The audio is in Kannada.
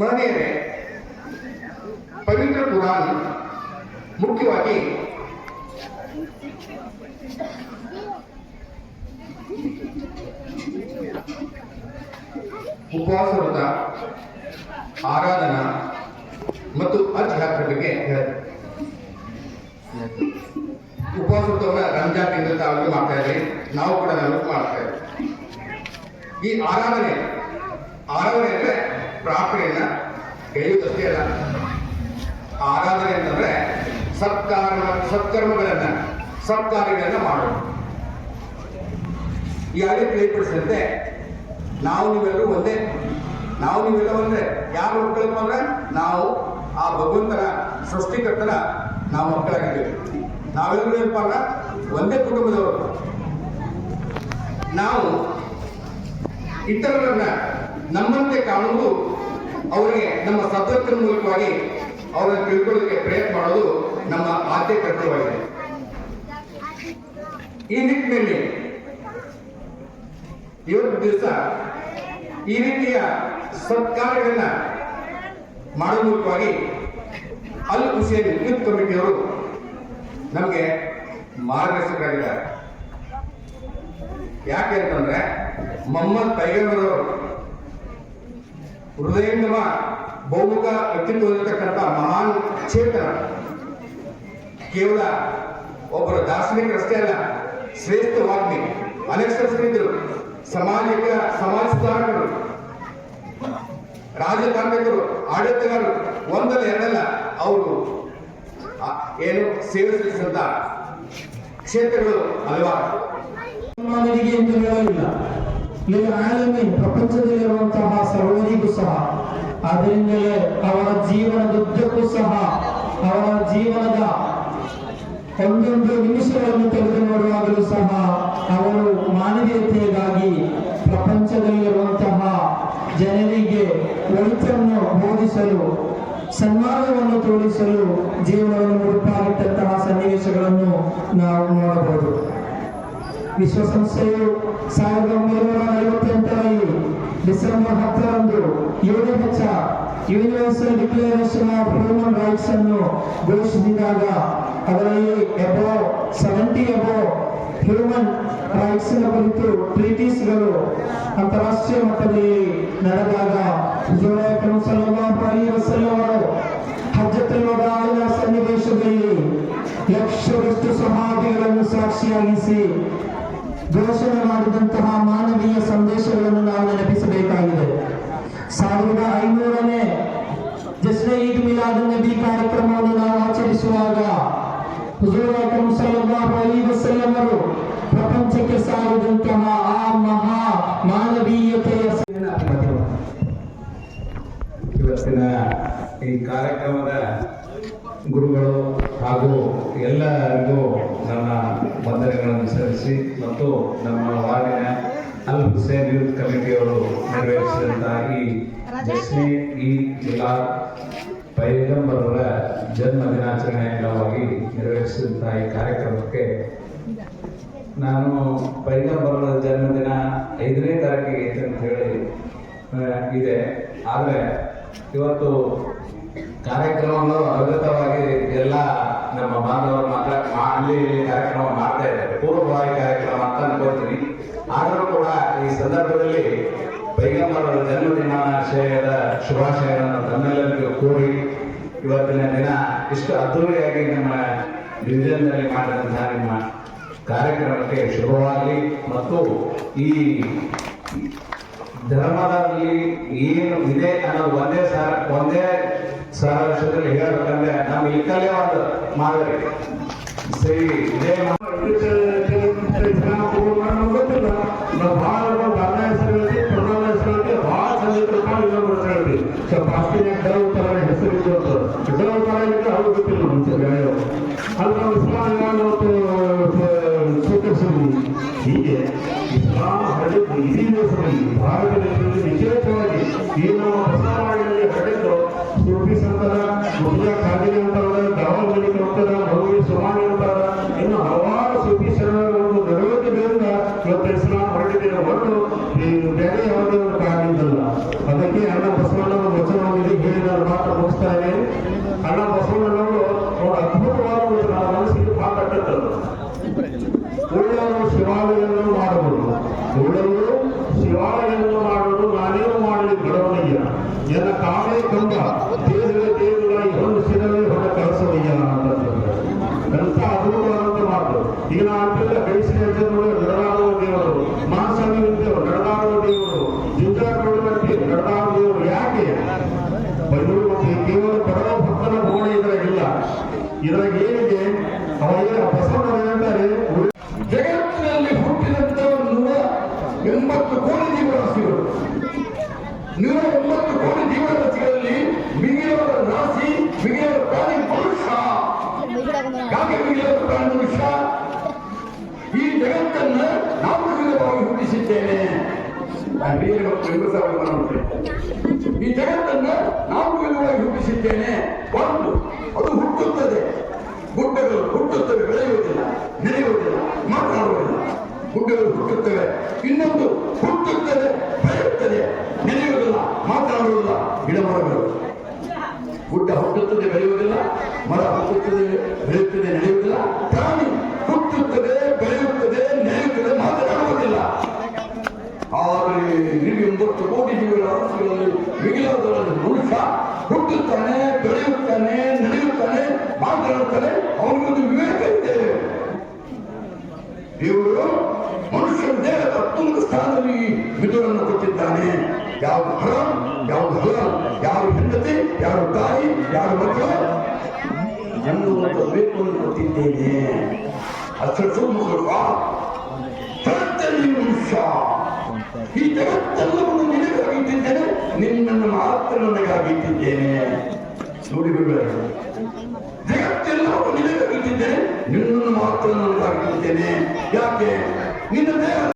ಮಹನೀಯರೇ ಪವಿತ್ರ ಪುರಾಣ ಮುಖ್ಯವಾಗಿ ಉಪವಾಸ ವ್ರತ ಆರಾಧನಾ ಮತ್ತು ಅಧ್ಯಾತ್ಮ ಬಗ್ಗೆ ಹೇಳುತ್ತೆ ಉಪವಾಸ ವ್ರತವನ್ನ ರಂಜಾನ್ ತಾವು ಮಾಡ್ತಾ ಇದ್ರಿ. ನಾವು ಕೂಡ ನಾನು ಮಾಡ್ತಾ ಇದ್ದೇವೆ ಈ ಆರಾಧನೆ ಆರಾಧನೆ ಅಂದ್ರೆ ಪ್ರಾರ್ಥನೆಯನ್ನ ಗೆಳೆಯುವುದಷ್ಟೇ ಅಲ್ಲ ಆರಾಧನೆ ಅಂತಂದ್ರೆ ಸತ್ಕಾರ ಸತ್ಕರ್ಮಗಳನ್ನ, ಸತ್ಕಾರ್ಯಗಳನ್ನ ಮಾಡೋದು. ಈಗಾಗಲೇ ತಿಳಿಪಡಿಸಿದಂತೆ ನಾವು ನೀವೆಲ್ಲರೂ ಒಂದೇ, ನಾವು ನೀವೆಲ್ಲ ಒಂದೇ. ಯಾರು ಮಕ್ಕಳಪ್ಪ ಅಂದ್ರೆ? ನಾವು. ಆ ಭಗವಂತನ, ಸೃಷ್ಟಿಕರ್ತನ ನಾವು ಮಕ್ಕಳಾಗಿದ್ದೇವೆ. ನಾವೆಲ್ಲರೂ ಏನಪ್ಪ ಅಂದ್ರೆ? ಒಂದೇ ಕುಟುಂಬದವರು. ನಾವು ಇತರರನ್ನ ನಮ್ಮಂತೆ ಕಾಣುವುದು ಅವರಿಗೆ ನಮ್ಮ ಸದಸ್ಯರ ಮೂಲಕವಾಗಿ ಅವರನ್ನು ತಿಳ್ಕೊಳ್ಳೋದಕ್ಕೆ ಪ್ರಯತ್ನ ಮಾಡೋದು ನಮ್ಮ ಆದ್ಯ ಕರ್ತವ್ಯವಾಗಿದೆ. ಈ ನಿಟ್ಟಿನಲ್ಲಿ ಇವತ್ತು ದಿವಸ ಈ ರೀತಿಯ ಸತ್ಕಾರ್ಯಗಳನ್ನ ಮಾಡುವ ಮೂಲಕವಾಗಿ ಅಲ್ ಹುಸೇನ್ ಯೂತ್ ಕಮಿಟಿಯವರು ನಮಗೆ ಮಾರ್ಗದರ್ಶಕರಾಗಿದ್ದಾರೆ. ಯಾಕೆ ಅಂತಂದ್ರೆ ಮೊಹಮ್ಮದ್ ಪೈಗಂಬರ್ ಅವರು ಹೃದಯಂಗಮ ಬಹುಮುಖ ವ್ಯಕ್ತಿತ್ವ ಹೊಂದಿರತಕ್ಕಂಥ ಮಹಾನ್ ಚೇತನ ಕೇವಲ ಒಬ್ಬರು ದಾರ್ಶನಿಕರಷ್ಟೇ ಅಲ್ಲ ಶ್ರೇಷ್ಠ ವಾಗ್ಮಿ ಅನಕ್ಷರಸ್ಥರಿದ್ದರು ಸಾಮಾಜಿಕ ಸಮಾಜ ಸುಧಾರಕರು ರಾಜಕಾರಣಿಕರು ಆಡಳಿತಗಾರರು ಒಂದಲ್ಲ ಎರಡಲ್ಲ ಅವರು ಆ, ಏನು ಸೇವೆ ಸಲ್ಲಿಸಿದಂತ ಕ್ಷೇತ್ರಗಳು ಹಲವಾರು ಮಾನವಿಗೆ ಎಂದು ಈಗ ಆಲಮೀನ್ ಪ್ರಪಂಚದಲ್ಲಿರುವಂತಹ ಸರ್ವರಿಗೂ ಸಹ ಅದರಿಂದಲೇ ಅವರ ಜೀವನದುದ್ದಕ್ಕೂ ಸಹ, ಅವರ ಜೀವನದ ಒಂದೊಂದು ನಿಮಿಷಗಳನ್ನು ತೆಗೆದು ನೋಡುವಾಗಲೂ ಸಹ ಅವರು ಮಾನವೀಯತೆಗಾಗಿ ಪ್ರಪಂಚದಲ್ಲಿರುವಂತಹ ಜನರಿಗೆ ಒಳಿತನ್ನು ಬೋಧಿಸಲು ಸನ್ಮಾನವನ್ನು ತೋರಿಸಲು ಜೀವನವನ್ನು ಮುಡುಪಾಗಿಟ್ಟಂತಹ ಸನ್ನಿವೇಶಗಳನ್ನು ನಾವು ನೋಡಬಹುದು. ವಿಶ್ವಸಂಸ್ಥೆಯು ಸಾವಿರದ ಒಂಬೈನೂರ ನಲವತ್ತೆಂಟರಲ್ಲಿ ಡಿಸೆಂಬರ್ ಹತ್ತರಂದು U N H universal declaration of human rights ಅನ್ನು ಘೋಷಿಸಿದಾಗ ಅದರಲ್ಲಿ above seventy above human rights ಕುರಿತು ಟ್ರೀಟೀಸ್ಗಳು ಅಂತಾರಾಷ್ಟ್ರೀಯ ಮಟ್ಟದಲ್ಲಿ ನಡೆದಾಗ ಹುಜೂರ್ ಅಕ್ರಮ್ ಸಲ್ಲಲ್ಲಾಹು ಅಲೈಹಿ ವಸಲ್ಲಂ ಅವರು ಹಜ್ಜತುಲ್ ಸನ್ನಿವೇಶದಲ್ಲಿ ಲಕ್ಷದಷ್ಟು ಸಮಾಧಿಗಳನ್ನು ಸಾಕ್ಷಿಯಾಗಿಸಿ ಘೋಷಣೆ ಮಾಡಿದಂತಹ ಮಾನವೀಯ ಸಂದೇಶಗಳನ್ನು ನಾವು ನೆನಪಿಸಬೇಕಾಗಿದೆ. ಸಾವಿರದ ಐನೂರನೇ ಜಸ್ನ ಈದ್ ಮಿಲಾದ್ ನಬಿ ಕಾರ್ಯಕ್ರಮವನ್ನು ನಾವು ಆಚರಿಸುವಾಗ ಅಲೈಹಿ ವಸಲ್ಲಂ ಅವರು ಪ್ರಪಂಚಕ್ಕೆ ಸಾರಿದಂತಹ ಆ ಮಹಾ ಮಾನವೀಯತೆಯ ಇವತ್ತಿನ ಈ ಕಾರ್ಯಕ್ರಮದ ಗುರುಗಳು ಹಾಗೂ ಎಲ್ಲರಿಗೂ ಮತ್ತು ನಮ್ಮ ವಾರ್ಡಿನ ಅಲ್ ಹುಸೇನ್ ಯೂತ್ ಕಮಿಟಿಯವರು ನೆರವೇರಿಸಿದಂತಹ ಈ ಜಸ್ಮಿ ಈ ಜಿಲ್ಲಾ ಪೈಗಂಬರರ ಜನ್ಮ ದಿನಾಚರಣೆ ಅಂಗವಾಗಿ ನೆರವೇರಿಸಿದಂತಹ ಈ ಕಾರ್ಯಕ್ರಮಕ್ಕೆ ನಾನು ಪೈಗಂಬರರ ಜನ್ಮದಿನ ಐದನೇ ತಾರೀಕಿಗೆ ಐತೆ ಅಂತ ಹೇಳಿ ಇದೆ. ಆದರೆ ಇವತ್ತು ಕಾರ್ಯಕ್ರಮವನ್ನು ಅವಿರತವಾಗಿ ಇವತ್ತಿನ ದಿನ ಇಷ್ಟು ಅದ್ದೂರಿಯಾಗಿ ನಮ್ಮ ಡಿವಿಷನ್ನಲ್ಲಿ ಮಾಡಿದಂತಹ ನಿಮ್ಮ ಕಾರ್ಯಕ್ರಮಕ್ಕೆ ಶುಭವಾಗಲಿ. ಮತ್ತು ಈ ಧರ್ಮದಲ್ಲಿ ಏನು ಇದೆ ಅನ್ನೋದು ಒಂದೇ ಸಹ ಒಂದೇ ಸಹ ವಿಷಯದಲ್ಲಿ ಹೇಳಬೇಕಂದ್ರೆ ನಮ್ಮ ಇಕ್ಕಲ್ಲೇ ಒಂದು ಮಾದರಿ. ಸರಿ ಇದೇ ಮಾ- ಹೀಗೆ ಇಸ್ಲಾಂ ಹರಡಿದ್ದು ಇಡೀ ದೇಶದಲ್ಲಿ ಭಾರತ எவ்வளவு ನೂರ ಒಂಬತ್ತು ಕೋಟಿ ಜೀವರಾಶಿಗಳಲ್ಲಿ ಮಿಗಿಲವರ ರಾಶಿ ಮಿಗಿಲವರ ಪ್ರಾಣಿ ಮನುಷ್ಯ ಯಾಕೆ ಮಿಗಿಲವರ ಈ ಜಗತ್ತನ್ನ ನಾವು ಮಕ್ಕಳು ಸಾವಿರ ಈ ಜಗತ್ತನ್ನ ನಾವು ವಿಧವಾಗಿ ಹುಟ್ಟಿಸಿದ್ದೇನೆ ಒಂದು, ಅದು ಹುಟ್ಟುತ್ತದೆ. ಗುಡ್ಡಗಳು ಹುಟ್ಟುತ್ತವೆ, ಬೆಳೆಯುವುದಿಲ್ಲ ನಡೆಯುವುದಿಲ್ಲ ಮಾತನಾಡುವುದಿಲ್ಲ ಗುಡ್ಡಗಳು ಹುಟ್ಟುತ್ತವೆ. ಇನ್ನೊಂದು ಹುಟ್ಟುತ್ತದೆ ಮಾತನಾಡುವುದಿಲ್ಲ ಗಿಡಮರಗಳು ಗುಡ್ಡ ಹುಟ್ಟುತ್ತದೆ, ಬೆಳೆಯುವುದಿಲ್ಲ, ಮರ ಹುಟ್ಟುತ್ತದೆ, ಬೆಳೆಯುತ್ತದೆ, ನಡೆಯುವುದಿಲ್ಲ. ಪ್ರಾಣಿ ಹುಟ್ಟುತ್ತದೆ, ಬೆಳೆಯುತ್ತದೆ ನಡೆಯುತ್ತದೆ ಮಾತನಾಡುವುದಿಲ್ಲ. ಆದರೆ ನೀವು ಎಂಬತ್ತು ಕೋಟಿ ಜೀವಿಗಳ ಆಸ್ತಿಗಳಲ್ಲಿ ಮಿಗಿಲಾದವರಲ್ಲಿ ಮನುಷ್ಯ ಹುಟ್ಟುತ್ತಾನೆ, ಬೆಳೆಯುತ್ತಾನೆ ನಡೆಯುತ್ತಾನೆ ಮಾತನಾಡುತ್ತಾನೆ ಅವನಿಗೊಂದು ವಿವೇಕ ಇದೆ. ದೇವರು ಮನುಷ್ಯನ ದೇಹದ ಅತ್ಯುನ್ನತ ಸ್ಥಾನದಲ್ಲಿ ಕೊಟ್ಟಿದ್ದಾನೆ ಯಾವುದು ಹರಾಮ್ ಯಾವುದು ಹಲಾಲ್ ಯಾರು ಹೆಂಡತಿ, ಯಾರು ತಾಯಿ, ಯಾರು ಮಕ್ಕಳು? ಅಷ್ಟು ಮಕ್ಕಳು ಜಗತ್ತಲ್ಲಿ ಮನುಷ್ಯ. ಈ ಜಗತ್ತೆಲ್ಲವನ್ನು ನಿನಗಾಗಿ ಇಟ್ಟಿದ್ದೇನೆ, ನಿನ್ನನ್ನು ಮಾತ್ರ ನನಗಾಗಿ ಇಟ್ಟಿದ್ದೇನೆ. ನೋಡಿ ಜಗತ್ತೆಲ್ಲವೂ ನಿನಗಾಗಿ ಇಟ್ಟಿದ್ದೇನೆ, ನಿನ್ನನ್ನು ಮಾತ್ರ ನನಗಾಗಿ ಇಟ್ಟಿದ್ದೇನೆ. ಯಾಕೆ? ನಿನ್ನ ದೇಹ